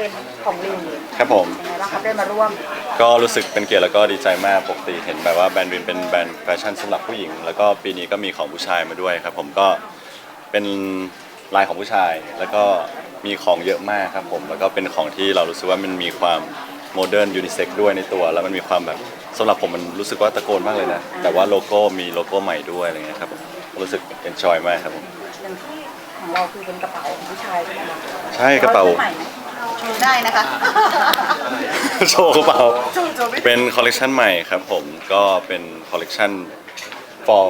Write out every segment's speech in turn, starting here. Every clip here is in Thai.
เป็นของลินครับผม ยังไงบ้างครับได้มาร่วมก็รู้สึกเป็นเกียรติแล้วก็ดีใจมากปกติเห็นแบบว่าแบรนด์รินเป็นแบรนด์แฟชั่นสำหรับผู้หญิง แล้วก็ปีนี้ก็มีของผู้ชายมาด้วยครับ ผมก็เป็นลายของผู้ชาย แล้วก็มีของเยอะมากครับผม แล้วก็เป็นของที่เรารู้สึกว่ามันมีความโมเดิร์นยูนิเซ็กด้วยในตัว แล้วมันมีความแบบสำหรับผมมันรู้สึกว่าตะโกนมากเลยนะแต่ว่าโลโก้มีโลโก้ใหม่ด้วยอะไรเงี้ยครับผมรู้สึกเอนจอยมากครับผม อย่างที่ของเราคือเป็นกระเป๋าของผู้ชายใช่ไหมคะใช่กระเป๋า ใหม่ไหม ชูได้นะคะ โชว์กระเป๋าชูชูไม่เป็นคอลเลกชันใหม่ครับผมก็เป็นคอลเลกชัน fall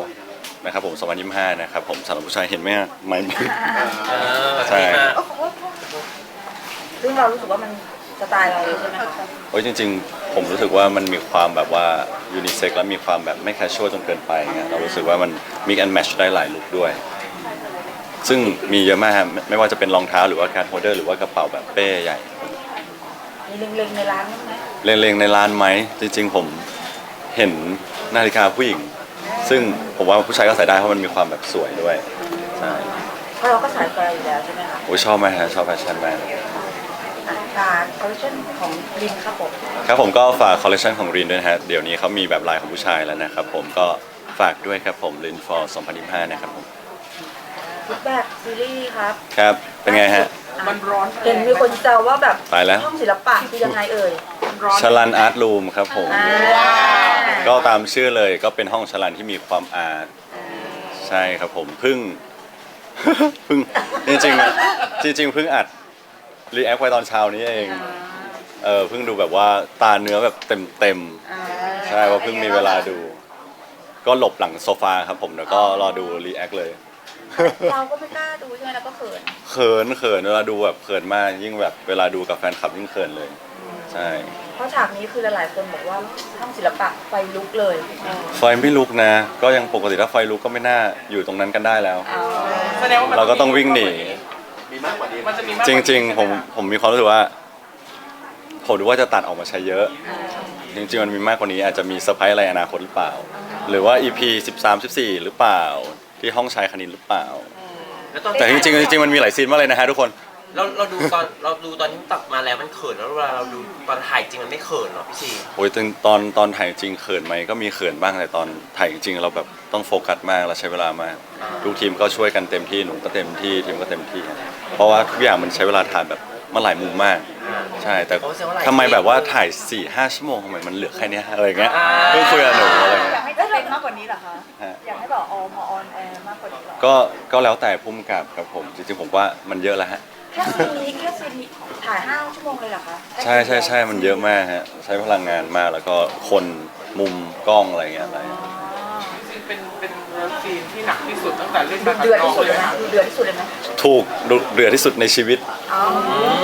นะครับผม2025นะครับผมสำหรับผู้ชายเห็นไหมฮะไม่เออใช่ดีมากซึ่งเรารู้สึกว่ามันสไตล์เราเลยใช่ไหมคะโอ้ยจริงๆ ผมรู้สึกว่ามันมีความแบบว่ายูนิเซ็กและมีความแบบไม่แคชชวลจนเกินไปเงี้ยเรารู้สึกว่ามันมีแอนแมชได้หลายลุคด้วย ซึ่งมีเยอะมากฮะไม่ไม่ว่าจะเป็นรองเท้าหรือว่าการโฮลเดอร์หรือว่ากระเป๋าแบบเป้ใหญ่ มีเล็งๆในร้านบ้างไหมเล็งๆในร้านไหมจริง ๆ ผมเห็นนาฬิกาผู้หญิง ซึ่งผมว่าผู้ชายก็ใส่ได้เพราะมันมีความแบบสวยด้วยใช่เพราะเราก็สายแฟร์อยู่แล้วใช่ไหมคะโอ้ยชอบมากฮะชอบแฟชั่นมากอะการคอลเลคชันของลินครับผมครับผมก็ฝากคอลเลคชันของรินด้วยนะฮะเดี๋ยวนี้เขามีแบบลายของผู้ชายแล้วนะครับผมก็ฝากด้วยครับผมรินฟอร์2025นะครับผมฟีดแบ็กซีรีส์ครับ ครับ เป็นไงฮะ มันร้อนเห็นมีคนแซวว่าแบบตายแล้ว ห้องศิลปะคือยังไงเอ่ย ร้อนชลันอาร์ตรูมครับผม อ่าก็ตามชื่อเลยก็เป็นห้องชลันที่มีความอาร์ตใช่ครับผมเพิ่ง เพิ่งจริงๆจริงๆเพิ่งอัดรีแอคไว้ตอนเช้านี้เองเออเพิ่งดูแบบว่าตาเนื้อแบบเต็มเต็มๆใช่ว่าเพิ่งมีเวลาดู ก็หลบหลังโซฟาครับผมแล้วก็รอดูรีแอคเลย เราก็ไม่กล้าดูใช่ไหมเราก็เขินเขินเขินเวลาดูแบบเขินมากยิ่งแบบเวลาดูกับแฟนคลับยิ่งเขินเลย ใช่ เพราะฉากนี้คือหลายๆคนบอกว่าห้องศิลปะไฟลุกเลยไฟไม่ลุกนะ ก็ยังปกติถ้าไฟลุกก็ไม่น่าอยู่ตรงนั้นกันได้แล้ว แสดงว่ามันเราก็ต้องวิ่งหนีมันจะมีมากกจว่านี้ริง ๆ ผมผมมีความรู้สึกว่า ผมดูว่าจะตัดออกมาใช้เยอะ จริงๆ มันมีมากกว่านี้อาจจะมีเซอร์ไพรส์อะไรอนาคตหรือเปล่า หรือว่า EP 13 14 หรือเปล่า ที่ห้องชายคณินหรือเปล่าแล้วตอนแต่จริงๆจริงๆมันมีหลายซีนมากเลยนะฮะทุกคน เราเราดูตอนเราดูตอนที่ตัดมาแล้วมันเขินแล้วเวลาเราดูตอนถ่ายจริงมันไม่เขินหรอพี่ซีโอ้ยตอนตอนตอนถ่ายจริงเขินไหมก็มีเขินบ้างแต่ตอนถ่ายจริงเราแบบต้องโฟกัสมากและใช้เวลามากทุกทีมก็ช่วยกันเต็มที่หนูก็เต็มที่ทีมก็เต็มที่ เพราะว่าทุกอย่างมันใช้เวลาถ่ายแบบ มาหลายมุมมาก ใช่แต่ทำไมแบบว่าถ่าย4ี่ห้าชั่วโมงทำไมมันเหลือแค่เนี้ยอะไรเงี้ยเพิ่งคุยกับหนูอะไรอเงี้ยยากให้จะเป็นมากกว่านี้เหรอคะ ฮะ อยากให้แบบออมาออนแอร์มากกว่านี้เหรอก็ก็แล้วแต่พุ่มกับครับผมจริงๆผมว่ามันเยอะแล้วฮะ แค่ซีนนี้แค่ซีนนี้ถ่ายห้าชั่วโมงเลยเหรอคะใช่ใช่ใช่มันเยอะมากฮะใช้พลังงานมากแล้วก็คนมุมกล้องอะไรเงี้ยอะไร เป็นเป็นเลิฟซีนที่หนักที่สุดตั้งแต่เล่นดูมาเดือดทั้งที่สุดเลเลยยไหมค่ะดูเดือดที่สุดเลยไหมถูกดุเดือดที่สุดในชีวิต อ๋อ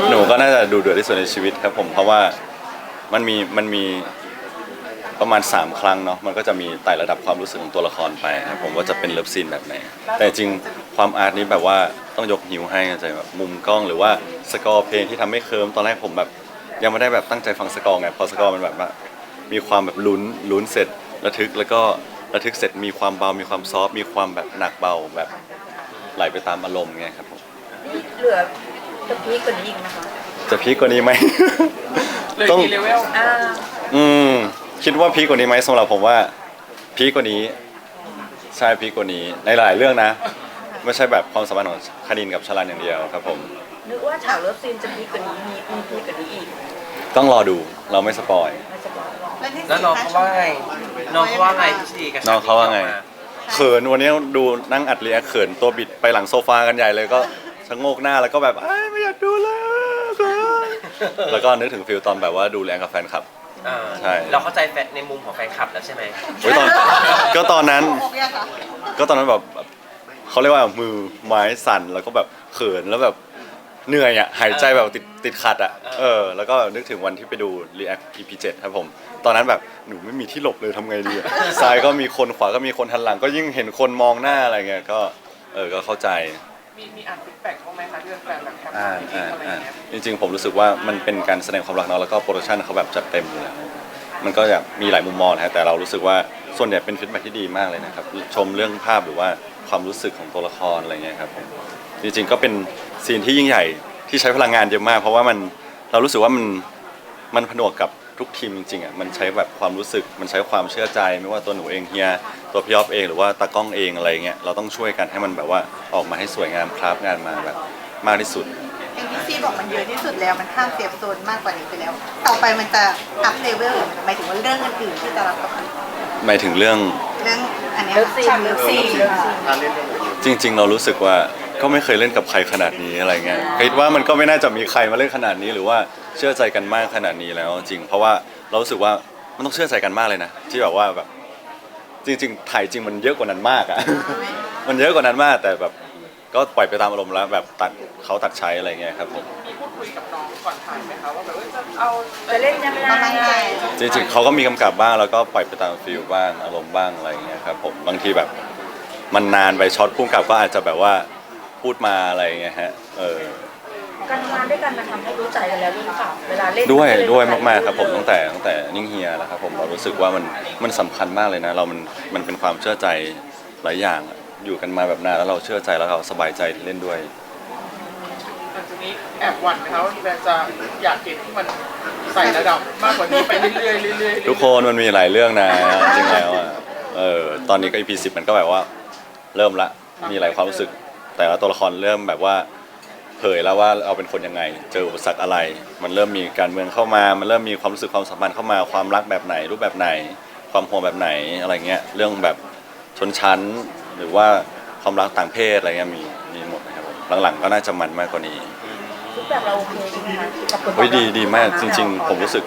หนูก็น่าจะดูเดือดที่สุดในชีวิตครับผมเพราะว่ามันมีมันมีประมาณ 3 ครั้งเนาะมันก็จะมีไต่ระดับความรู้สึกของตัวละครไปครับผมว่าจะเป็นเลิฟซีนแบบไหน แต่จริงความอาร์ตนี้แบบว่าต้องยกหิวให้ใจแบบมุมกล้องหรือว่าสกอร์เพลงที่ทำให้เคิร์มตอนแรกผมแบบ ยังไม่ได้แบบตั้งใจฟังสกอร์ไงพอสกอร์มันแบบว่ามีความแบบลุ้นลุ้นเสร็จระทึกแล้วก็ ระทึกเสร็จมีความเบา มีความซอฟต์มีความแบบหนักเบาแบบไหลไปตามอารมณ์ไงครับผมนี่เหลือจะพีคกว่านี้อีกนะคะ จะพีคกว่านี้ไหม เลยต้องมีเลเวลอ่าอืมคิดว่าพีคกว่านี้ไหมสำหรับผมว่าพีคกว่านี้ใช่พีคกว่านี้ในหลายเรื่องนะ ไม่ใช่แบบความสัมพันธ์ของคณินกับชลันอย่างเดียวครับ ผม นึกว่าฉากเลิฟซีนจะพีคกว่านี้มีมีพีคกว่านี้อีกต้องรอดูเราไม่สปอยไม่สปอยหรอกแล้วน้องเขาว่าไง น้องเขาว่าไงพี่ซีกับน้องเขาว่าไง เขินวันนี้ดูนั่งอัดเรียกเขินตัวบิดไปหลังโซฟากันใหญ่เลยก็ชะโงกหน้าแล้วก็แบบอ้ายไม่อยากดูแล้วเขินแล้วก็นึกถึงฟิลตอนแบบว่าดูแลกับแฟนคลับอ่าใช่ เราเข้าใจแฟนในมุมของแฟนคลับแล้วใช่ไหมเฮ้ยตอนก็ตอนนั้นอกยังคะก็ตอนนั้นแบบเขาเรียกว่ามือไม้สั่นแล้วก็แบบเขินแล้วแบบ เหนื่อยอะหายใจแบบติดติดขัดอะเออแล้วก็นึกถึงวันที่ไปดู React EP 7ครับผม ตอนนั้นแบบหนูไม่มีที่หลบเลยทำไงดีอะซ้ายก็มีคนขวาก็มีคนทันหลัง ก็ยิ่งเห็นคนมองหน้าอะไรเงี้ยก็เออก็เข้าใจ มีมีอ่านฟีดแบ็กบ้างไหมคะที่แฟนแบบแคปอ่าที่อ่าอะไรอ่าเงี้ยจริงๆผมรู้สึกว่ามันเป็นการแสดงความรักเนาะแล้วก็โปรดักชันเขาแบบจัดเต็มอยู่แล้วมันก็แบบมีหลายมุมมองนะฮะแต่เรารู้สึกว่าส่วนใหญ่เป็นฟีดแบ็กที่ดีมากเลยนะครับชมเรื่องภาพหรือว่าความรู้สึกของตัวละครอะไรเงี้ยครับผม จริงๆก็เป็นซีนที่ยิ่งใหญ่ที่ใช้พลังงานเยอะมาก เพราะว่ามันเรารู้สึกว่ามันมันผนวกกับทุกทีมจริงๆอะมันใช้แบบความรู้สึกมันใช้ความเชื่อใจ ไม่ว่าตัวหนูเองเฮียตัวพี่ยอฟเองหรือว่าตากล้องเองอะไรเงี้ยเราต้องช่วยกันให้มันแบบว่าออกมาให้สวยงามคราฟงานมาแบบมากที่สุดเอ็มพีซีบอกมันเยอะที่สุดแล้วมันข้ามเซฟโซนมากกว่านี้ไปแล้ว ต่อไปมันจะอัพเลเวลหมายถึงว่าเรื่องอื่นๆที่จะรับกับมันหมายถึงเรื่องเรื่องอันเนี้ยเลิฟซีนฉากเลิฟซีน จริง ๆ เรารู้สึกว่า ก็ไม่เคยเล่นกับใครขนาดนี้อะไรเงี้ยคิดว่ามันก็ไม่น่าจะมีใครมาเล่นขนาดนี้ หรือว่าเชื่อใจกันมากขนาดนี้แล้ว จริง เพราะว่าเรารู้สึกว่ามันต้องเชื่อใจกันมากเลยนะที่แบบว่าแบบจริง ๆ ถ่ายจริงมันเยอะกว่านั้นมากอะ มันเยอะกว่านั้นมากแต่แบบก็ปล่อยไปตามอารมณ์แล้วแบบตัดเขาตัดใช้อะไรเงี้ยครับผมมีพูดคุยกับน้องก่อนถ่ายไหมคะว่าแบบว่าจะเอาจะเล่นยังประมาณไงไหนจริงๆเขาก็มีกำกับบ้างแล้วก็ปล่อยไปตามฟิลบ้างอารมณ์บ้างอะไรเงี้ยครับผมบางทีแบบมันนานไปช็อตพุ่งกับก็อาจจะแบบว่า พูดมาอะไรเงี้ยฮะเออการทำงานด้วยกันมันทำให้รู้ใจกันแล้วหรือเปล่าเวลาเล่นด้วยเล่นด้วยนมากๆครับผมตั้งแต่ตั้งแต่นิ่งเฮียแล้วครับผมเรารู้สึกว่ามันมันสำคัญมากเลยนะ เรามันมันเป็นความเชื่อใจหลายอย่างอะอยู่กันมาแบบนานแล้วเราเชื่อใจแล้วเราสบายใจที่เล่นด้วย หลังจากนี้แอบหวั่นไหมคะว่าแบรนด์จะอยากเห็นที่มันใส่ระดับมากกว่านี้ไปเรื่อยๆเรื่อยๆทุกคนมันมีหลายเรื่องนะ จริงแล้วอะเออตอนนี้ก็ EP 10 มันก็แบบว่า เริ่มละมีหลายความรู้สึก แต่ละตัวละครเริ่มแบบว่าเผยแล้วว่าเราเป็นคนยังไง เจออุปสรรคอะไร มันเริ่มมีการเมืองเข้ามา มันเริ่มมีความรู้สึกความสัมพันธ์เข้ามาความรักแบบไหน รูปแบบไหน ความห่วงแบบไหนอะไรเงี้ยเรื่องแบบชนชั้นหรือว่าความรักต่างเพศอะไรเงี้ยมีมีหมดนะครับผมหลังๆก็น่าจะมันมากกว่านี้รูปแบบเราโอเคใช่ไหมคะกับผลตอบรับเฮ้ยดีดีมากจริง ๆ ผมรู้สึก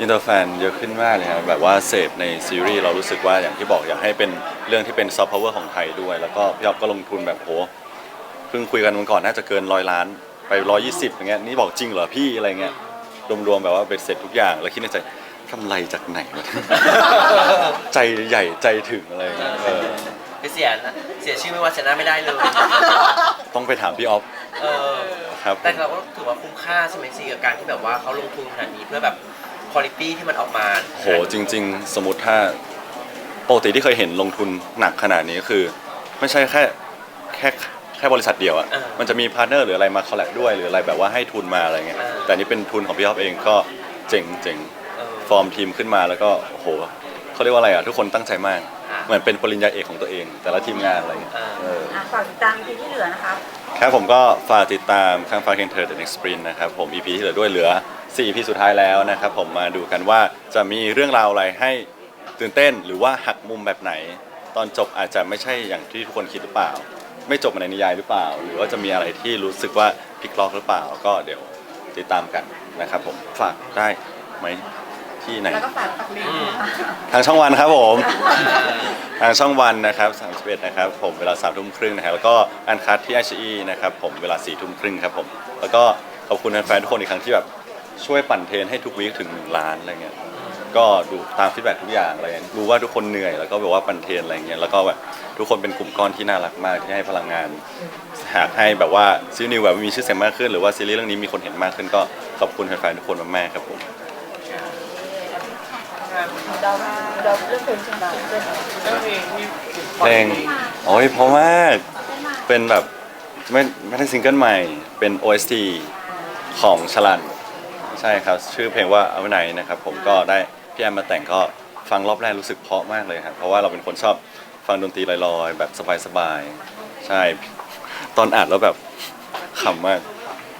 อินเตอร์แฟนเยอะขึ้นมากเลยครับแบบว่าเสพในซีรีส์เรารู้สึกว่าอย่างที่บอกอยากให้เป็นเรื่องที่เป็นซอฟต์พาวเวอร์ของไทยด้วย แล้วก็พี่อ๊อฟก็ลงทุนแบบโหเพิ่งคุยกันวันก่อนน่าจะเกินร้อยล้านไปร้อยยี่สิบอย่างเงี้ยนี่บอกจริงเหรอพี่อะไรเงี้ยรวมๆแบบว่าเป็นเสร็จทุกอย่างแล้วคิดในใจกำไรจากไหนวะ ใจใหญ่ใจถึงอะไรเงี้ยเออไปเสียนะเสียชื่อไม่ว่าชนะไม่ได้เลย ต้องไปถามพี่อ๊อฟเออ ครับผแต่มเราก็ถือว่าคุ้มค่าใช่ไหมซีกับการที่แบบว่าเขาลงทุนขนาดนี้เพื่อแบบ คุณภาพที่มันออกมาโหจริง ๆ สมมติถ้าปกติที่เคยเห็นลงทุนหนักขนาดนี้ก็คือ ไม่ใช่แค่แค่แค่บริษัทเดียวอะมันจะมีพาร์ทเนอร์หรืออะไรมาคอลแลบด้วยหรืออะไรแบบว่าให้ทุนมาอะไรเงี้ยแต่อันนี่เป็นทุนของพี่อ๊อฟเองก็เจ๋งเจ๋งเออฟอร์มทีมขึ้นมาแล้วก็โอ้โหเขาเรียกว่าอะไรอะทุกคนตั้งใจมากอ่าเหมือนเป็นปริญญาเอกของตัวเอง แต่ละทีมงานอะไรเงี้ยอ่าเอออะฝากติดตาม EP ที่เหลือนะคะครับผมก็ฝากติดตามข้างฟ้าเคนเทอร์ The Next Sprint นะครับผม EP ที่เหลือด้วยเหลือ 4 EP สุดท้ายแล้วนะครับผมมาดูกันว่าจะมีเรื่องราวอะไรให้ตื่นเต้นหรือว่าหักมุมแบบไหน ตอนจบอาจจะไม่ใช่อย่างที่ทุกคนคิดหรือเปล่า ไม่จบในนิยายหรือเปล่า หรือว่าจะมีอะไรที่รู้สึกว่าพลิกล็อกหรือเปล่า ก็เดี๋ยวติดตามกันนะครับผมฝากได้ไหมที่ไหน แล้วก็ฝากปักลิงอืมทางช่องวันครับผม ทางช่องวันนะครับ31นะครับผมเวลา3ทุ่มครึ่งนะครับแล้วก็อันคัดที่ไอชีนะครับผมเวลา4ทุ่มครึ่งครับผมแล้วก็ขอบคุณแฟนๆทุกคนอีกครั้งที่แบบ ช่วยปั่นเทรนให้ทุกวีคถึง1ล้านอะไรเงี้ยก็ดูตามฟีดแบ็ทุกอย่างอะไรเงี้ยรู้ว่าทุกคนเหนื่อยแล้วก็แบบว่าปั่นเทรนอะไรเงี้ยแล้วก็แบบทุกคนเป็นกลุ่มก้อนที่น่ารักมากที่ให้พลังงาน หากให้แบบว่าซีรีส์นิวแบบมีชื่อเสียงมากขึ้นหรือว่าซีรีส์เรื่องนี้มีคนเห็นมากขึ้นก็ขอบคุณแฟนๆทุกคนมากๆครับผมเราเราเรื่องเพลงใช่ไหมเรื่องเรื่องเพลงที่เพลงโอ้ยเพราะมากเป็นแบบไม่ไม่ใช่ซิงเกิลใหม่เป็น OST ของชลัน ใช่ครับ ชื่อเพลงว่าเอาไหนนะครับผมก็ได้พี่แอมมาแต่งก็ฟังรอบแรกรู้สึกเพราะมากเลยครับเพราะว่าเราเป็นคนชอบฟังดนตรีลอยๆ แบบสบายๆใช่ ตอนอ่านแล้วแบบขำมาก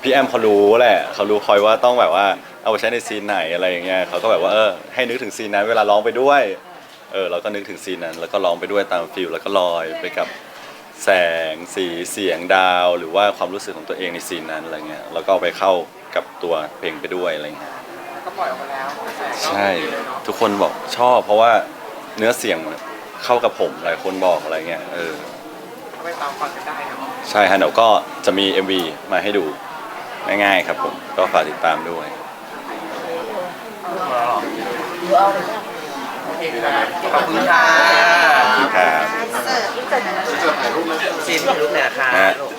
พี่แอมเขารู้แหละเขารู้คอยว่าต้องแบบว่าเอาไปใช้ในซีนไหนอะไรอย่างเงี้ยเขาก็แบบว่าเออให้นึกถึงซีนนั้นเวลาร้องไปด้วยเออเราก็นึกถึงซีนนั้น แล้วก็ร้องไปด้วยตามฟิลแล้วก็ลอยไปกับแสงสีเสียงดาว หรือว่าความรู้สึกของตัวเองในซีนนั้นอะไรเงี้ยแล้วก็เอาไปเข้า กับตัวเพลงไปด้วยอะไรเงี้ยก็ปล่อยออกมาแล้วกระแสก็ใช่ดีเลยเนาะทุกคนบอกชอบ เพราะว่าเนื้อเสียงมันเข้ากับผมหลายคนบอกอะไรเงี้ยเออเอาไปตามฟังกันได้เนาะใช่ฮะเดี๋ยวก็จะมี MV มาให้ดูง่ายๆครับผมก็ฝากติดตามด้วยดูเอาเลยค่ะโอเคครับขอบคุณค่ะขอบคุณครับ เสิร์ฟอินเตอร์เน็ตซีนถ่ายรูปหน่อยนะคะฮะ ลูก